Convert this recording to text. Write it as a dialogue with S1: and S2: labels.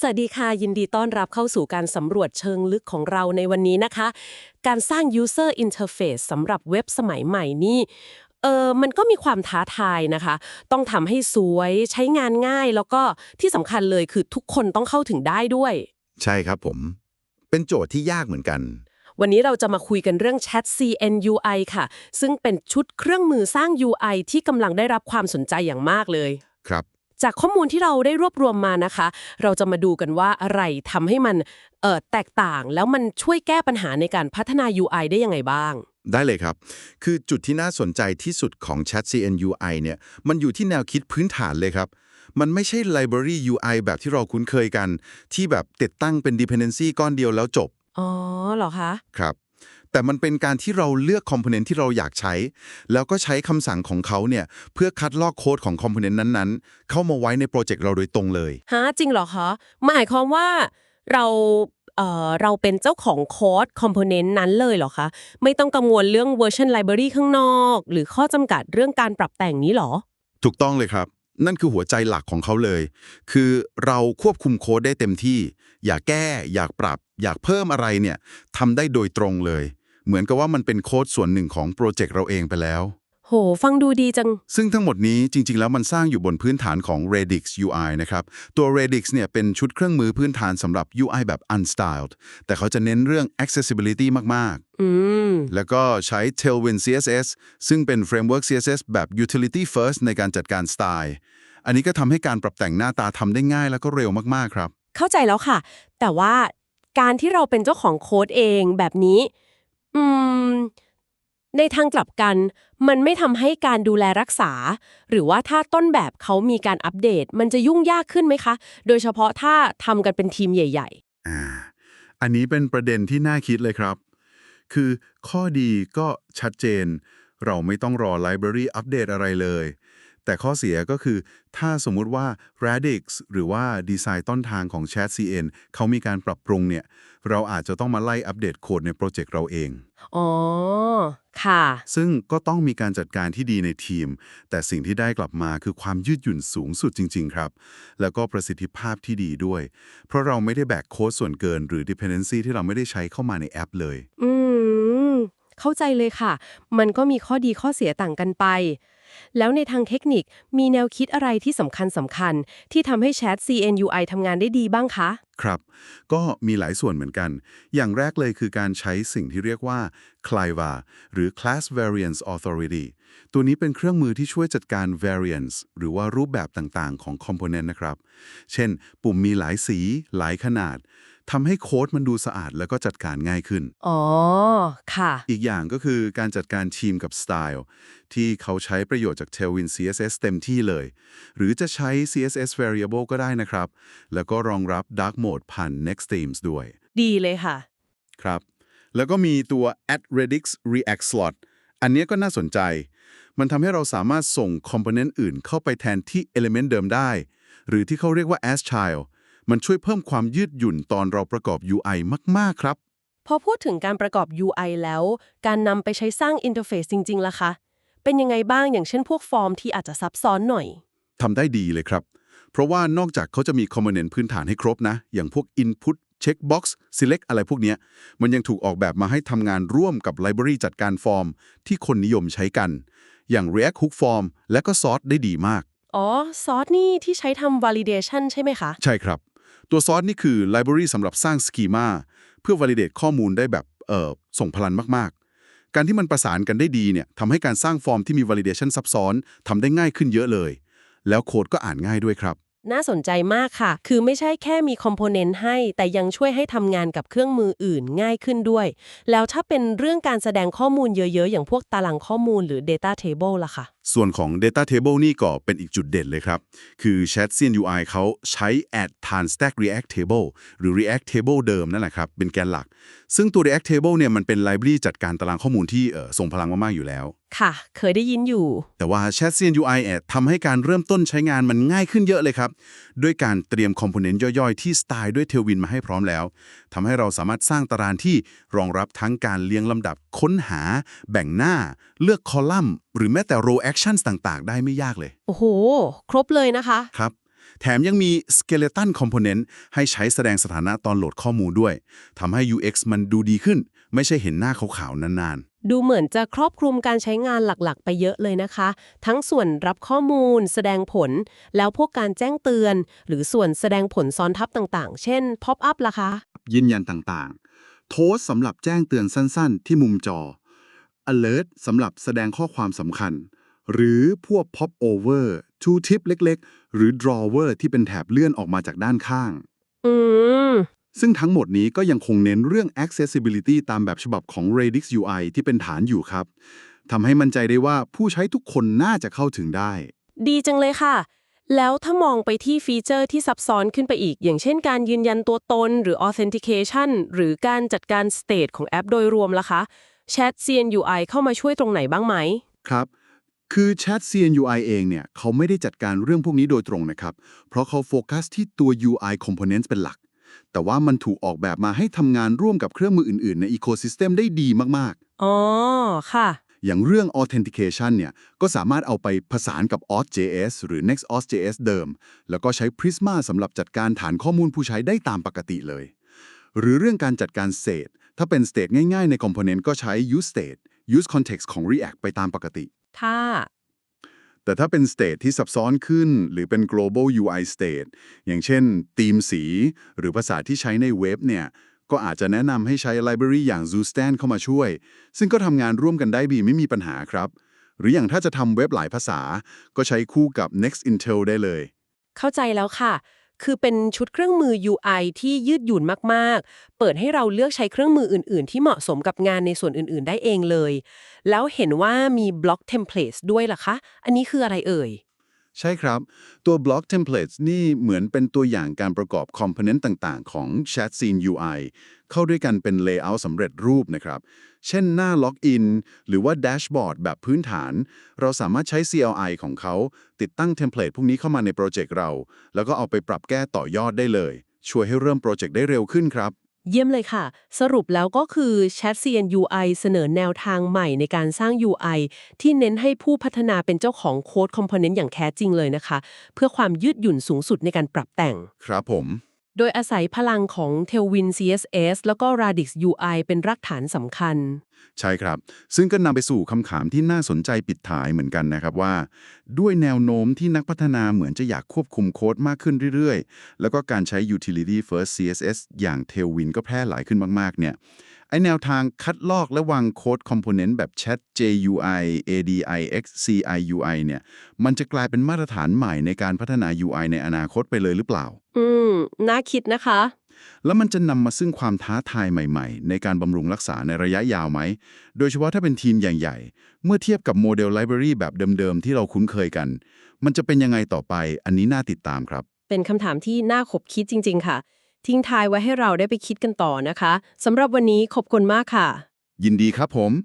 S1: สวัสดีค่ะ ยินดีต้อนรับเข้าสู่การสำรวจเชิงลึกของเราในวันนี้นะคะ การสร้าง user interface สำหรับเว็บสมัยใหม่นี่เออมันก็มีความท้าทายนะคะ ต้องทำให้สวยใช้งานง่าย แล้วก็ที่สำคัญเลยคือทุกคนต้องเข้าถึงได้ด้วย
S2: ใช่ครับผม เป็นโจทย์ที่ยากเหมือนกัน
S1: วันนี้เราจะมาคุยกันเรื่อง Chat CNUI ค่ะ ซึ่งเป็นชุดเครื่องมือสร้าง UI ที่กำลังได้รับความสนใจอย่างมากเลย
S2: ครับ
S1: จากข้อมูลที่เราได้รวบรวมมานะคะ เราจะมาดูกันว่าอะไรทำให้มันเอ่อแตกต่าง แล้วมันช่วยแก้ปัญหาในการพัฒนา UI ได้ยังไงบ้าง
S2: ได้เลยครับ คือจุดที่น่าสนใจที่สุดของ Chat CNUI เนี่ยมันอยู่ที่แนวคิดพื้นฐานเลยครับมันไม่ใช่ library UI แบบที่เราคุ้นเคยกัน ที่แบบติดตั้งเป็น dependency ก้อนเดียวแล้วจบ
S1: อ๋อเหรอคะ
S2: ครับ แต่มันเป็นการที่เราเลือกคอมโพเนนต์ที่เราอยากใช้ แล้วก็ใช้คำสั่งของเขาเนี่ยเพื่อคัดลอกโค้ดของคอมโพเนนต์นั้นๆ เข้ามาไว้ในโปรเจกต์เราโดยตรงเลย
S1: ฮะจริงเหรอคะหมายความว่าเราเอ่อเราเป็นเจ้าของโค้ดคอมโพเนนต์นั้นเลยเหรอคะ ไม่ต้องกังวลเรื่องเวอร์ชันไลบรารีข้างนอก หรือข้อจำกัดเรื่องการปรับแต่งนี้เหรอ
S2: ถูกต้องเลยครับ นั่นคือหัวใจหลักของเขาเลย คือเราควบคุมโค้ดได้เต็มที่ อยากแก้ อยากปรับ อยากเพิ่มอะไรเนี่ยทำได้โดยตรงเลย เหมือนกับว่ามันเป็นโค้ดส่วนหนึ่งของโปรเจกต์เราเองไปแล้ว
S1: โห ฟังดูดีจัง
S2: ซึ่งทั้งหมดนี้จริง ๆ แล้วมันสร้างอยู่บนพื้นฐานของ Radix UI นะครับ ตัว Radix เนี่ยเป็นชุดเครื่องมือพื้นฐานสำหรับ UI แบบ unstyled แต่เขาจะเน้นเรื่อง accessibility มาก
S1: อืม
S2: ๆแล้วก็ใช้ Tailwind CSS ซึ่งเป็น framework CSS แบบ utility first ในการจัดการสไตล์ อันนี้ก็ทำให้การปรับแต่งหน้าตาทำได้ง่ายแล้วก็เร็วมากๆครับ
S1: เข้าใจแล้วค่ะ แต่ว่าการที่เราเป็นเจ้าของโค้ดเองแบบนี้ อืม ในทางกลับกัน มันไม่ทำให้การดูแลรักษา หรือว่าถ้าต้นแบบเขามีการอัปเดต มันจะยุ่งยากขึ้นไหมคะ โดยเฉพาะถ้าทำกันเป็นทีมใหญ่
S2: อ่า อันนี้เป็นประเด็นที่น่าคิดเลยครับ คือข้อดีก็ชัดเจน เราไม่ต้องรอไลบรารีอัปเดตอะไรเลย แต่ข้อเสียก็คือถ้าสมมุติว่า Radix หรือว่าดีไซน์ต้นทางของ Chat CN เขามีการปรับปรุงเนี่ย เราอาจจะต้องมาไล่อัปเดตโค้ดในโปรเจกต์เราเอง
S1: ๆอ๋อ ค่ะ
S2: ซึ่งก็ต้องมีการจัดการที่ดีในทีม แต่สิ่งที่ได้กลับมาคือความยืดหยุ่นสูงสุดจริง ๆ ครับ แล้วก็ประสิทธิภาพที่ดีด้วย เพราะเราไม่ได้แบกโค้ดส่วนเกิน หรือ dependency ที่เราไม่ได้ใช้เข้ามาในแอปเลย
S1: อืม เข้าใจเลยค่ะ มันก็มีข้อดีข้อเสียต่างกันไป แล้วในทางเทคนิคมีแนวคิดอะไรที่สำคัญสำคัญ ที่ทำให้ Chat CNUI ทำงานได้ดีบ้างคะ
S2: ครับ ก็มีหลายส่วนเหมือนกัน อย่างแรกเลยคือการใช้สิ่งที่เรียกว่า CLIVA หรือ Class Variance Authority ตัวนี้เป็นเครื่องมือที่ช่วยจัดการ variance หรือว่ารูปแบบต่างๆ ของ component นะครับ เช่น ปุ่มมีหลายสี หลายขนาดทำให้โค้ดมันดูสะอาดแล้วก็จัดการง่ายขึ้น
S1: อ๋อ ค่ะ
S2: อีกอย่างก็คือการจัดการทีมกับสไตล์ที่เขาใช้ประโยชน์จาก Tailwind CSS เต็มที่เลย หรือจะใช้ CSS variable ก็ได้นะครับ แล้วก็รองรับ Dark Mode ผ่าน Next Themes ด้วย
S1: ดีเลยค่ะ
S2: ครับ แล้วก็มีตัว add redix react slot อันเนี้ยก็น่าสนใจ มันทำให้เราสามารถส่งคอมโพเนนต์อื่นเข้าไปแทนที่ element เดิมได้ หรือที่เขาเรียกว่า as child มันช่วยเพิ่มความยืดหยุ่นตอนเราประกอบ UI มาก ๆ ครับ
S1: พอพูดถึงการประกอบ UI แล้ว การนำไปใช้สร้างอินเทอร์เฟซจริง ๆล่ะคะ เป็นยังไงบ้างอย่างเช่นพวกฟอร์มที่อาจจะซับซ้อนหน่อย
S2: ทำได้ดีเลยครับ เพราะว่านอกจากเขาจะมีคอมโพเนนต์พื้นฐานให้ครบนะ อย่างพวก Input Checkbox Select อะไรพวกเนี้ย มันยังถูกออกแบบมาให้ทำงานร่วมกับไลบรารีจัดการฟอร์ม ที่คนนิยมใช้กัน อย่าง React Hook Form และก็ Sort ได้ดีมาก
S1: อ๋อ ซอสนี่ที่ใช้ทำ validation ใช่ไหมคะ
S2: ใช่ครับ ตัว Sort นี่คือไลบรารีสำหรับสร้างสกีมาเพื่อ validate ข้อมูลได้แบบเอ่อส่งพลันมากๆ การที่มันประสานกันได้ดีเนี่ยทำให้การสร้างฟอร์มที่มี validation ซับซ้อนทำได้ง่ายขึ้นเยอะเลย แล้วโค้ดก็อ่านง่ายด้วยครับ
S1: น่าสนใจมากค่ะ คือไม่ใช่แค่มีคอมโพเนนต์ให้ แต่ยังช่วยให้ทำงานกับเครื่องมืออื่นง่ายขึ้นด้วย แล้วถ้าเป็นเรื่องการแสดงข้อมูลเยอะๆ อย่างพวกตารางข้อมูลหรือ Data Table ล่ะค่ะ
S2: ส่วนของ Data Table นี่ก็เป็นอีกจุดเด่นเลยครับ คือ Chat CNUI เขาใช้ add tan stack react table หรือ react table เดิมนั่นแหละครับ เป็นแกนหลัก ซึ่งตัว react table เนี่ยมันเป็นไลบรารีจัดการตารางข้อมูลที่เอ่อส่งพลังมาก ๆ อยู่แล้ว
S1: ค่ะ เคยได้ยินอยู่
S2: แต่ว่า Chat CNUI แอดทำให้การเริ่มต้นใช้งานมันง่ายขึ้นเยอะเลยครับ ด้วยการเตรียมคอมโพเนนต์ย่อย ๆ ที่สไตล์ด้วย Tailwind มาให้พร้อมแล้วทำให้เราสามารถสร้างตารางที่รองรับทั้งการเรียงลำดับค้นหา แบ่งหน้า เลือกคอลัมน์ หรือแม้แต่ row actions ต่างๆ ได้ไม่ยากเลย
S1: โอ้โห ครบเลยนะคะ
S2: ครับ
S3: แถมยังมี skeleton component ให้ใช้แสดงสถานะตอนโหลดข้อมูลด้วยทำให้ UX มันดูดีขึ้น ไม่ใช่เห็นหน้าขาวๆนาน
S1: ดูเหมือนจะครอบคลุมการใช้งานหลักๆ ไปเยอะเลยนะคะ ทั้งส่วนรับข้อมูล แสดงผล แล้วพวกการแจ้งเตือน หรือส่วนแสดงผลซ้อนทับต่างๆ เช่น pop up ล่ะคะ
S2: ยืนยันต่างๆ โทสสำหรับแจ้งเตือนสั้นๆ ที่มุมจอ alert สำหรับแสดงข้อความสำคัญ หรือพวก pop over tool tip เล็กๆ หรือ drawer ที่เป็นแถบเลื่อนออกมาจากด้านข้าง
S1: อืม
S2: ซึ่งทั้งหมดนี้ก็ยังคงเน้นเรื่อง accessibility ตามแบบฉบับของ Radix UI ที่เป็นฐานอยู่ครับทำให้มั่นใจได้ว่าผู้ใช้ทุกคนน่าจะเข้าถึงได้
S1: ดีจังเลยค่ะ แล้วถ้ามองไปที่ฟีเจอร์ที่ซับซ้อนขึ้นไปอีก อย่างเช่นการยืนยันตัวตน หรือ authentication หรือการจัดการ state ของแอปโดยรวมล่ะคะ Chat CNUI เข้ามาช่วยตรงไหนบ้างไหม
S2: ครับ คือ Chat CNUI เองเนี่ยเขาไม่ได้จัดการเรื่องพวกนี้โดยตรงนะครับ เพราะเขาโฟกัสที่ตัว UI components เป็นหลัก แต่ว่ามันถูกออกแบบมาให้ทำงานร่วมกับเครื่องมืออื่น ๆ ใน ecosystem ได้ดีมาก
S1: อ๋อ ค่ะ
S2: ๆอย่างเรื่อง authentication เนี่ยก็สามารถเอาไปผสานกับ Auth.js หรือ Next.auth.js เดิม แล้วก็ใช้ Prisma สำหรับจัดการฐานข้อมูลผู้ใช้ได้ตามปกติเลย หรือเรื่องการจัดการ state ถ้าเป็น state ง่าย ๆ ใน component ก็ใช้ use state use context ของ React ไปตามปกติ
S1: ค่ะ
S2: แต่ถ้าเป็น state ที่ซับซ้อนขึ้น หรือเป็น global UI state อย่างเช่นธีมสี หรือภาษาที่ใช้ในเว็บเนี่ย ก็อาจจะแนะนำให้ใช้ library อย่าง Zoostan เข้ามาช่วย ซึ่งก็ทำงานร่วมกันได้ดีไม่มีปัญหาครับ หรืออย่างถ้าจะทำเว็บหลายภาษา ก็ใช้คู่กับ Next Intel ได้เลย
S1: เข้าใจแล้วค่ะ คือเป็นชุดเครื่องมือ UI ที่ยืดหยุ่นมากๆ เปิดให้เราเลือกใช้เครื่องมืออื่น ๆ ที่เหมาะสมกับงานในส่วนอื่น ๆ ได้เองเลย แล้วเห็นว่ามีบล็อกเทมเพลตด้วยล่ะคะ อันนี้คืออะไรเอ่ย
S2: ใช่ครับ ตัว block templates นี่เหมือนเป็นตัวอย่างการประกอบ component ต่าง ๆ ของ Chat Scene UI เข้าด้วยกันเป็น layout สำเร็จรูปนะครับ เช่นหน้า login หรือว่า dashboard แบบพื้นฐาน เราสามารถใช้ CLI ของเขา ติดตั้งเทมเพลตพวกนี้เข้ามาในโปรเจกต์เรา แล้วก็เอาไปปรับแก้ต่อยอดได้เลย ช่วยให้เริ่มโปรเจกต์ได้เร็วขึ้นครับ
S1: เยี่ยมเลยค่ะ สรุปแล้วก็คือ Chat CNUI เสนอแนวทางใหม่ในการสร้าง UI ที่เน้นให้ผู้พัฒนาเป็นเจ้าของโค้ดคอมโพเนนต์อย่างแท้จริงเลยนะคะ เพื่อความยืดหยุ่นสูงสุดในการปรับแต่ง
S2: ครับผม
S1: โดยอาศัยพลังของ Tailwind CSS แล้วก็ Radix UI เป็นรากฐานสำคัญ
S2: ใช่ครับ ซึ่งก็นำไปสู่คำถามที่น่าสนใจปิดท้ายเหมือนกันนะครับว่า ด้วยแนวโน้มที่นักพัฒนาเหมือนจะอยากควบคุมโค้ดมากขึ้นเรื่อยๆ แล้วก็การใช้ utility first CSS อย่าง Tailwind ก็แพร่หลายขึ้นมากๆเนี่ยไอแนวทางคัดลอกและวางโค้ดคอมโพเนนต์แบบ Chat JUI ADIX CIUI เนี่ย มันจะกลายเป็นมาตรฐานใหม่ในการพัฒนา UI ในอนาคตไปเลยหรือเปล่า
S1: อืม น่าคิดนะคะ
S2: แล้วมันจะนำมาซึ่งความท้าทายใหม่ๆ ในการบำรุงรักษาในระยะยาวไหม โดยเฉพาะถ้าเป็นทีมใหญ่ๆ เมื่อเทียบกับโมเดลไลบรารีแบบเดิมๆ ที่เราคุ้นเคยกัน มันจะเป็นยังไงต่อไป อันนี้น่าติดตามครับ
S1: เป็นคำถามที่น่าขบคิดจริง ๆ ค่ะ ทิ้งท้ายไว้ให้เราได้ไปคิดกันต่อนะคะสำหรับวันนี้ขอบคุณมากค่ะ
S2: ยินดีครับผม